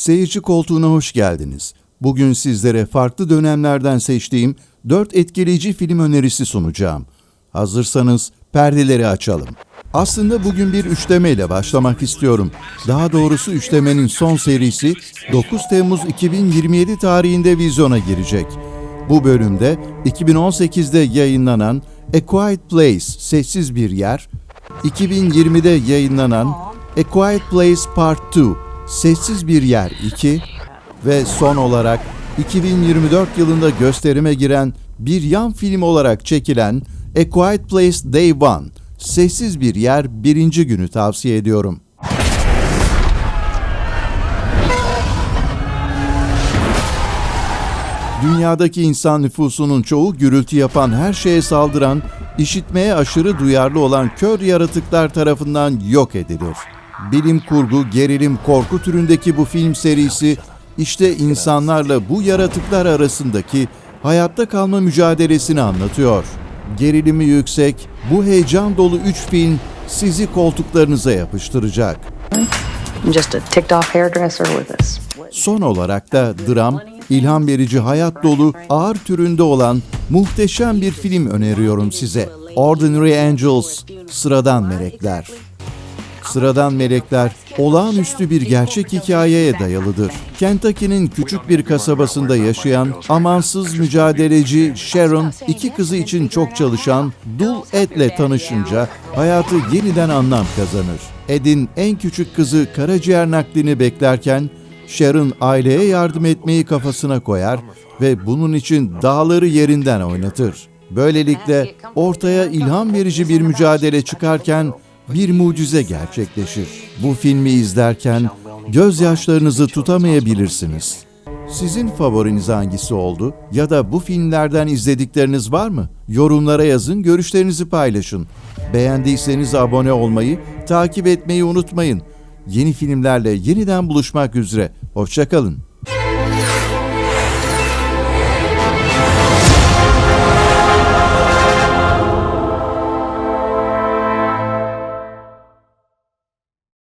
Seyirci koltuğuna hoş geldiniz. Bugün sizlere farklı dönemlerden seçtiğim 4 etkileyici film önerisi sunacağım. Hazırsanız perdeleri açalım. Aslında bugün bir üçleme ile başlamak istiyorum. Daha doğrusu üçlemenin son serisi 9 Temmuz 2027 tarihinde vizyona girecek. Bu bölümde 2018'de yayınlanan A Quiet Place Sessiz Bir Yer, 2020'de yayınlanan A Quiet Place Part 2 Sessiz Bir Yer 2 ve son olarak 2024 yılında gösterime giren bir yan film olarak çekilen A Quiet Place Day One Sessiz Bir Yer birinci günü tavsiye ediyorum. Dünyadaki insan nüfusunun çoğu gürültü yapan her şeye saldıran, işitmeye aşırı duyarlı olan kör yaratıklar tarafından yok edilir. Bilim kurgu, gerilim, korku türündeki bu film serisi işte insanlarla bu yaratıklar arasındaki hayatta kalma mücadelesini anlatıyor. Gerilimi yüksek, bu heyecan dolu üç film sizi koltuklarınıza yapıştıracak. Son olarak da dram, ilham verici hayat dolu, ağır türünde olan muhteşem bir film öneriyorum size. Ordinary Angels, Sıradan Melekler. Sıradan Melekler, olağanüstü bir gerçek hikayeye dayalıdır. Kentucky'nin küçük bir kasabasında yaşayan amansız mücadeleci Sharon, iki kızı için çok çalışan Dul Ed'le tanışınca hayatı yeniden anlam kazanır. Ed'in en küçük kızı karaciğer naklini beklerken Sharon aileye yardım etmeyi kafasına koyar ve bunun için dağları yerinden oynatır. Böylelikle ortaya ilham verici bir mücadele çıkarken bir mucize gerçekleşir. Bu filmi izlerken gözyaşlarınızı tutamayabilirsiniz. Sizin favoriniz hangisi oldu? Ya da bu filmlerden izledikleriniz var mı? Yorumlara yazın, görüşlerinizi paylaşın. Beğendiyseniz abone olmayı, takip etmeyi unutmayın. Yeni filmlerle yeniden buluşmak üzere. Hoşçakalın.